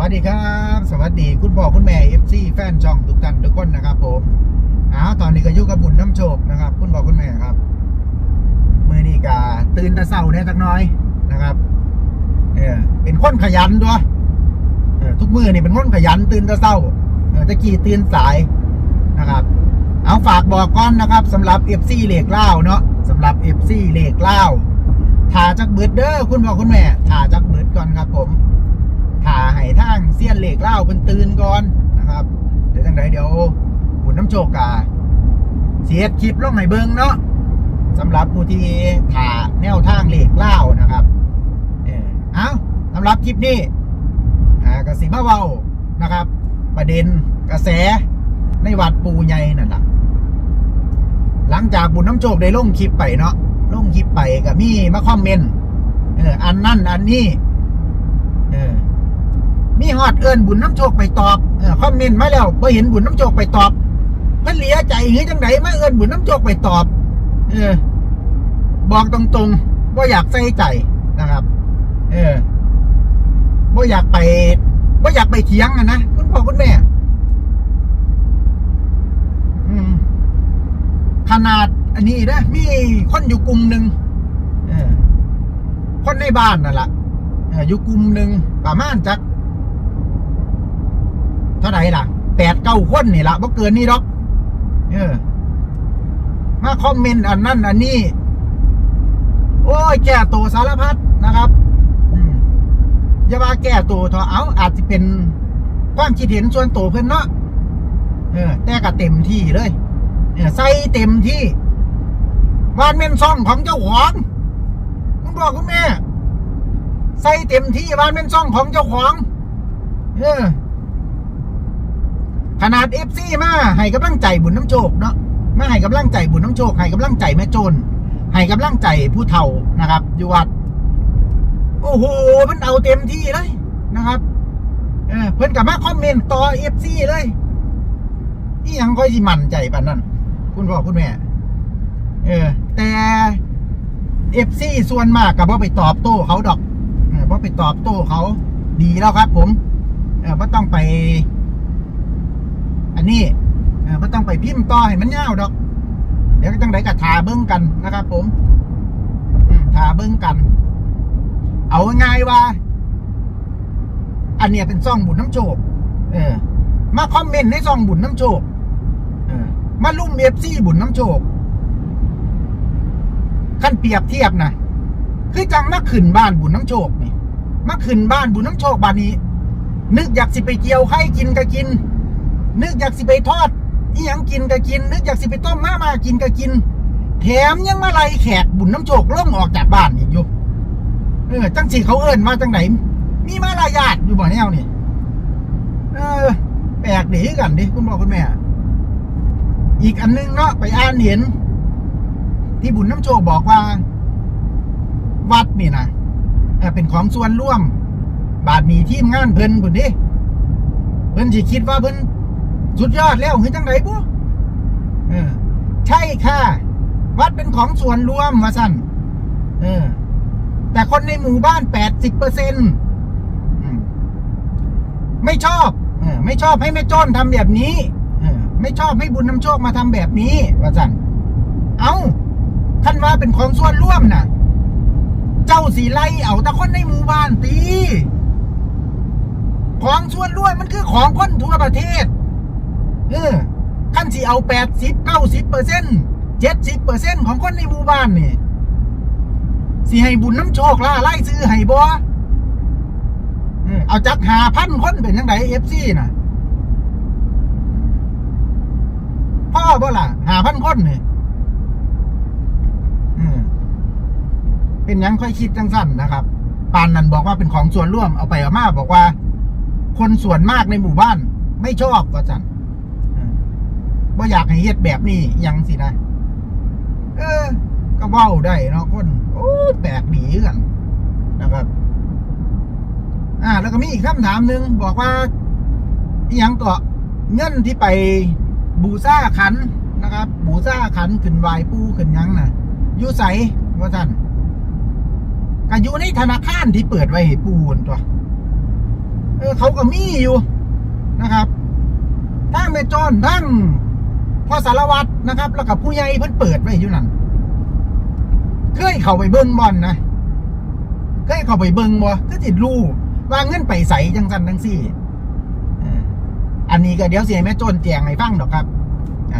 วัสดีครับ สวัสดีคุณพ่อคุณแม่เอฟซีแฟนช่องทุกท่านทุกคนนะครับ ผมอ้าวตอนนี้ก็อยู่กับบุญน้ำโชคนะครับ คุณพ่อคุณแม่ครับมือนี้กาตื่นแต่เช้าเนี่ยสักหน้อยนะครับเออเป็นคนขยันด้วยเออทุกมือนี่เป็นคนขยันตื่นแต่เช้าเออตะกี้ตื่นสายนะครับ เอาฝากบอกก่อนนะครับสำหรับเอฟซีเหล็กเล่าเนาะสำหรับเอฟซีเหล็กเล่าถ่าจักเบิดเด้อคุณพ่อคุณแม่ถ่าจักเบิดก่อนครับผม ถ่าให้ทางเสี้ยนเหล็กเล่าเป็นตื่นก่อนนะครับ เดี๋ยวจังไดเดี๋ยวบุญน้ำโชคกาเสียดคลิปลงให้เบิงเนาะสำหรับผู้ที่ถ่าแนวทางเหล็กเล่านะครับ เออเอาสำหรับคลิปนี้อ่ากสิมาเว้านะครับ ประเด็นกระแสในวัดปูใหญ่นั่นแหละหลังจากบุญน้ำโชคได้ลงคลิปไปเนาะลงคลิปไปกับมีมาคอมเมนต์เอออันนั่นอันนี้เออ มีฮอดเอินบุญน้ำโชคไปตอบคอมเมนต์มาแล้วพอเห็นบุญน้ำโชคไปตอบมันเหลียใจหรือจังไดมาเอินบุญน้ำโชคไปตอบ เออ บอกตรงๆว่าอยากใส่ใจนะครับ เออว่าอยากไปว่าอยากไปเถียงอะนะคุณพ่อคุณแม่ขนาดอันนี้นะมีคนอยู่กลุ่มหนึ่งเออคนในบ้านนั่นแหละเอออยู่กลุ่มหนึ่งประมาณจัก เท่าไหร่ล่ะแปดเก้าคนนี่ละบ่เกินนี่หรอก เออ มาคอมเมนต์อันนั้นอันนี้ โอ้ย แก้ตัวสารพัดนะครับอย่าว่าแก้ตัวเถอะเอาอาจจะเป็นความคิดเห็นส่วนตัวเพิ่นเนาะเออ แต่ก็เต็มที่เลยเออใส่เต็มที่วานเมนซ่องของเจ้าของคุณพ่อคุณแม่ ใส่เต็มที่วานเมนซ่องของเจ้าของ เออ ขนาดเอฟซีมาให้กำลังใจบุญน้ำโชคเนาะมาให้กำลังใจบุญน้ำโชคให้กำลังใจแม่โจนให้กำลังใจผู้เฒ่านะครับอยู่วัดโอ้โหมันเอาเต็มที่เลยนะครับเออเพิ่อนกับมาคอมเมนต์ต่อเอฟซีเลยนี่ยังค่อยสิมั่นใจปานนั้นคุณพ่อคุณแม่ เออ แต่เอฟซีส่วนมากกับว่าไปตอบโต้เขาดอกเออว่าไปตอบโต้เขาดีแล้วครับ ผม เออว่าต้องไป อันนี้ไม่ต้องไปพิมพ์ต่อให้มันยาวดอก เดี๋ยวก็จังไดกับทาเบิ้งกันนะครับ ผมทาเบิ้งกัน เอาง่ายว่า อันเนี้ยเป็นซ่องบุญน้ำโชคเออ มาคอมเมนต์ในซ่องบุญน้ำโชคเออ มาลุ่มเอฟซีบุญน้ำโชคขั้นเปรียบเทียบนะคือจังมาขึ้นบ้านบุญน้ำโชคนี่มาขึ้นบ้านบุญน้ำโชคบ้านนี้ นึกอยากสิไปเกี่ยวไข่กินก็กิน นึกอยากสิไปทอดอีหยังกินก็กิน นึกอยากสิไปต้มมามากินก็กิน แถมยังมาไล่แขกบุญน้ำโชคล่องออกจากบ้านอีกอยู่เออจังสิเขาเอิ้นมาจังไหนมีมารายาทอยู่บ่แนวนี่เออแปลกดีกันดิคุณพ่อคุณแม่ อีกอันนึงเนาะไปอ่านเห็น ที่บุญน้ำโชคบอกว่า วัดนี่นะเป็นของส่วนร่วม บาทมีทีมงานเพิ่นพุ่นดิเพิ่นสิคิดว่าเพิ่น สุดยอดแล้วเฮ้ยจังไดบุเออ ใช่ค่ะ วัดเป็นของส่วนรวมว่าสั่นเออ แต่คนในหมู่บ้านแปดสิบเปอร์เซ็นต์ไม่ชอบอไม่ชอบให้แม่จ้อนทำแบบนี้อไม่ชอบให้บุญนำโชคมาทำแบบนี้ว่าสั่นเอาท่านว่าเป็นของส่วนร่วมน่ะ เจ้าสีไล่เอาแต่คนในหมู่บ้านตี ของส่วนรวมมันคือของคนทั่วประเทศ เออขั้นสิเอาแปดสิบเก้าสิบเปอร์เซ็นต์เจ็ดสิบเปอร์เซ็นต์ของคนในหมู่บ้านนี่สิให้บุญน้ำโชคล่าไล่ซื้อให้บ่เออเอาจักหาพันคนเป็นยังไงเอฟซีน่ะพ่อบ่ล่ะหาพันคนนี่อืมเป็นยังค่อยคิดจังสั้นนะครับปานนันบอกว่าเป็นของส่วนร่วมเอาไปเอามาบอกว่า คนส่วนมากในหมู่บ้าน ไม่ชอบก็จัน ว่าอยากให้เฮ็ดแบบนี้ยังสินะ เออ ก็เว้าได้เนาะคนโอ้แปลกดีกันนะครับ อ่า แล้วก็มีอีกคำถามหนึ่งบอกว่ายังก็เงินที่ไปบูซ่าขันนะครับ บูซ่าขันขึ้นไหวปูขึ้นยังน่ะอยู่ใสว่าท่านก็อยู่ในธนาคารที่เปิดไว้ให้ปูนตัวเออเขาก็มีอยู่นะครับทั้งแม่จอนทั้ง พ่อสารวัตรนะครับ แล้วกับผู้ใหญ่เพิ่นเปิดไว้อยู่นั่นเคยเข้าไปเบิ้งบอลนะเคยเข้าไปเบิ้งบ่ก็จิรู้ว่าเงินไปใสจังสันจังสี่อันนี้ก็เดี๋ยวเสียแม่โจนแจงให้ฟังดอกครับ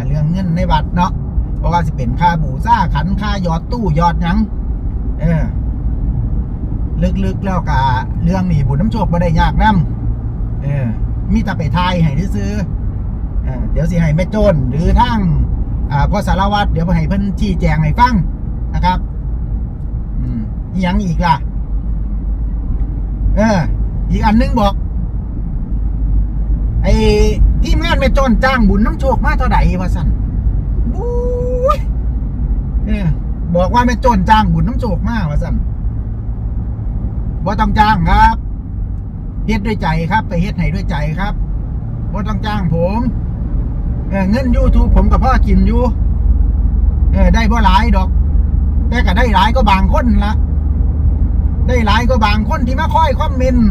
เรื่องเงินในวัดเนาะเพราะว่าสิเป็นค่าบูซ่าขันค่ายอดตู้ยอดยังเออลึกๆแล้วกะเรื่องนี้บุญน้ำโชคบ่ได้ยากนํเออ มีแต่ไปทายให้ซื้อ เดี๋ยวสิให้แม่โจนหรือทั้งพ่อสารวัตรเดี๋ยวให้เพิ่นชี้แจงให้ฟังนะครับ อืมอีหยังอีกล่ะ เออ อีกอันนึงบอก ไอ้ที่งานแม่โจนจ้างบุญน้ำโชคมาเท่าไหร่วะสันบู๊ยเออบอกว่าแม่โจนจ้างบุญน้ำโชคมาวะสันว่าต้องจ้างครับเฮ็ดด้วยใจครับ ไปเฮ็ดให้ด้วยใจครับว่าต้องจ้างผม เออเงินยูทูบผมกับพ่อกินอยู่เออได้บ่หลายดอก แต่ก็ได้หลายก็บางคนละได้หลายก็บางคนที่มาค่อยคอมเมนต์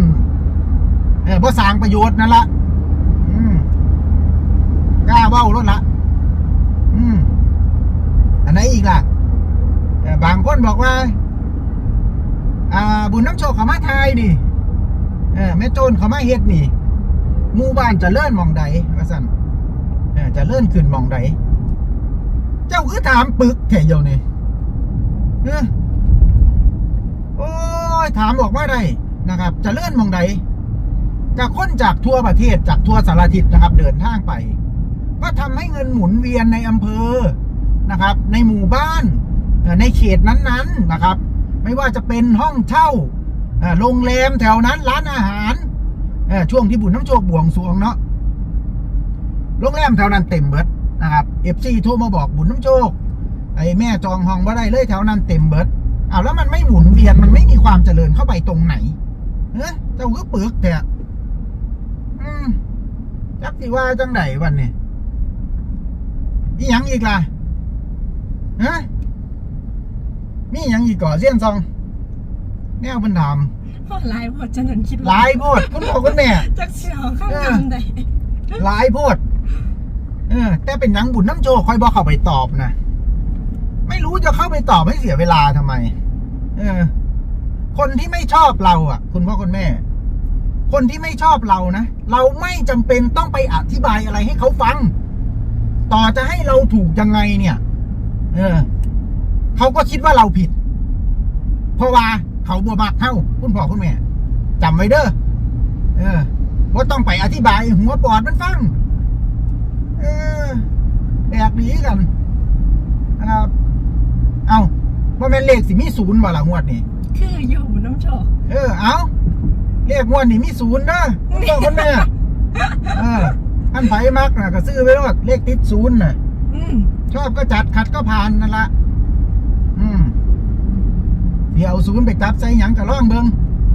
เออบ่สร้างประโยชน์นั่นละอืมกล้าเว้ารถละอืมอันไหนอีกล่ะบางคนบอกว่า อ่า บุญน้ำโชคเขามาไทยนี่เออแม่โจนเขามาเฮ็ดนี่มู่บ้านจะเลื่อนมองใดว่าสั่น จะเลื่อนขึ้นมองใดเจ้าคือถามปึกแถ่เดียวนี่เออโอ้ยถามบอกว่าได้นะครับ จะเลื่อนมองใดจากคนจากทั่วประเทศจากทั่วสารทิศนะครับ เดินทางไป ก็ทำให้เงินหมุนเวียนในอำเภอนะครับ ในหมู่บ้านในเขตนั้นๆนะครับ ไม่ว่าจะเป็นห้องเช่าโรงแรมแถวนั้นร้านอาหารช่วงที่บุญน้ำโชคบวงสวงเนาะ โรงแรมแถวนั้นเต็มเบิดนะครับเอฟซีโทรมาบอกบุญน้ำโชคไอ้แม่จองห้องว่าได้เลยแถวนั้นเต็มเบิดอ้าวแล้วมันไม่หมุนเวียนมันไม่มีความเจริญเข้าไปตรงไหนเออเจ้าก็ปึกแต่อืมจักสิว่าจังไดวันนี้อีหยังอีกล่ะฮะมีหยังอีกก่อเสี้ยนซอง แนวเพิ่นถามพอไลฟ์พอจะนันคิดหลายโพดคุณพ่อคุณแม่จักเสียวข้างทำใดหลายโพด เออแต่เป็นหยังบุญน้ำโจคอยบอกเข้าไปตอบนะไม่รู้จะเข้าไปตอบให้เสียเวลาทำไม เออ คนที่ไม่ชอบเรา อะ คุณพ่อคุณแม่ คนที่ไม่ชอบเรานะเราไม่จำเป็นต้องไปอธิบายอะไรให้เขาฟัง ต่อจะให้เราถูกยังไงเนี่ย เออเขาก็คิดว่าเราผิด เพราะว่าเขาบัวมากเท่า คุณพ่อคุณแม่จำไว้เด้อเออว่าต้องไปอธิบายหัวปอดมันฟัง เออแบกดีกันนะครับ เอาว่าแม่นเลขสิมีศูนย์บ่ละงวดนี่คืออยู่บนน้ำโชคเออ เอาเลขงวดนี่มีศูนย์นะคุณพ่อคุณแม่เอออันไผมักนะก็ซื้อไปรอดเลขติดศูนย์น่ะอืมชอบก็จัดขัดก็ผ่านนั่นละอืมเดี๋ยวเอาศูนย์ไปจับใส่หยังกับร่องเบิง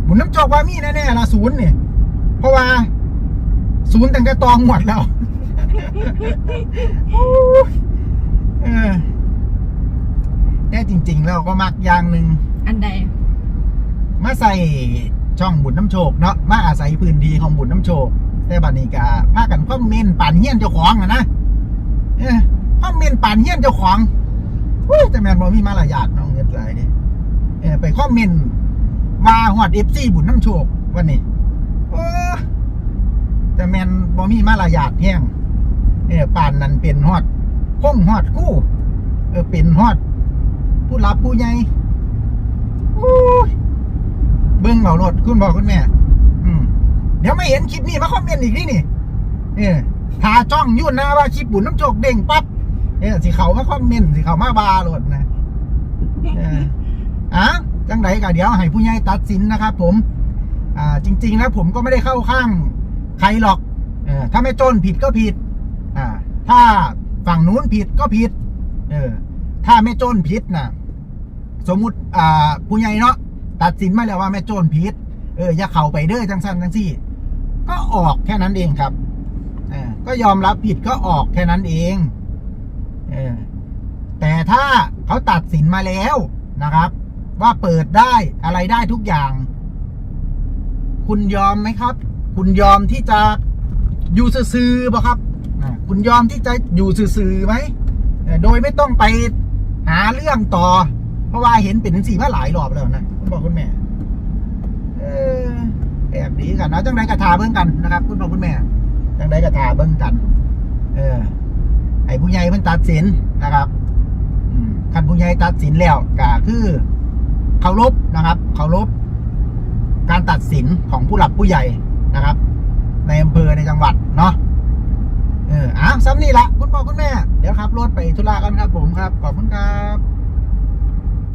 บุญน้ำโจกว่ามีแน่ๆละศูนย์เนี่ยเพราะว่า ศูนย์ตั้งแต่ตองหมดแล้วเออ แต่จริงๆแล้วก็มักอย่างหนึ่งอันใด มาใส่ช่องบุญน้ำโชคเนาะมาอาศัยพื้นที่ของบุญน้ำโชค แต่บัดนี้ก็พากันคอมเมนต์ป่านเฮี้ยนเจ้าของอะนะเออคอมเมนต์ป่านเฮี้ยนเจ้าของอุ้ยแต่แมนบ่มีมารยาทน้องเงินไรเนี่ยเออไปคอมเมนต์ว่าฮอดเอฟซีบุญน้ำโชควันนี้โอ้แต่แมนบ่มีมารยาทแห้ง เออป่านนั้นเป็นฮอดคงฮอดกู้เออเป็นฮอด ผู้รับผู้ใหญ่อู้ยเบิ้งเอารถคุณบอกคุณแม่ อืมเดี๋ยวไม่เห็นคลิปนี้มาคอมเมนต์อีกนี่นี่เออทาจ้องยุ่นนะว่าคลิปบุญน้ำโจกเด้งปั๊บเออสิเขามาคอมเมนต์สิเขามาบาโหลดนะเอออะจังไดก็เดี๋ยวให้ผู้ใหญ่ตัดสินนะครับผม อ่า จริง ๆ แล้วผมก็ไม่ได้เข้าข้างใครหรอก เออถ้าไม่จนผิดก็ผิด ถ้าฝั่งนู้นผิดก็ผิด เออ ถ้าไม่โจนผิดนะสมมุติอ่าผู้ใหญ่เนาะตัดสินมาแล้วว่าแม่โจรผิด เออ อย่าเข้าไปเด้อจังสันจังซี่ ก็ออกแค่นั้นเองครับ เออ ก็ยอมรับผิดก็ออกแค่นั้นเอง เออ แต่ถ้าเขาตัดสินมาแล้วนะครับ ว่าเปิดได้อะไรได้ทุกอย่าง คุณยอมไหมครับ คุณยอมที่จะอยู่ซื่อๆบ่ครับ คุณยอมที่จะอยู่ซื่อๆไหมโดยไม่ต้องไปหาเรื่องต่อ เพราะว่าเห็นเป็นสี่มาหลายรอบแล้วนะคุณพ่อคุณแม่เออแอบดีกันนะจังไดกระทาเบิ้งกันนะครับ คุณพ่อคุณแม่จังไดกระทาเบิ้งกัน เออไอ้ผู้ใหญ่มันตัดสินนะครับอืมคันผู้ใหญ่ตัดสินแล้วก็คือเคารพนะครับเคารพการตัดสินของผู้หลักผู้ใหญ่นะครับ ในอำเภอในจังหวัดเนาะ เอออะซ้ำนี่ละคุณพ่อคุณแม่ เดี๋ยวครับรถไปธุระกันครับผมครับ ขอบคุณครับ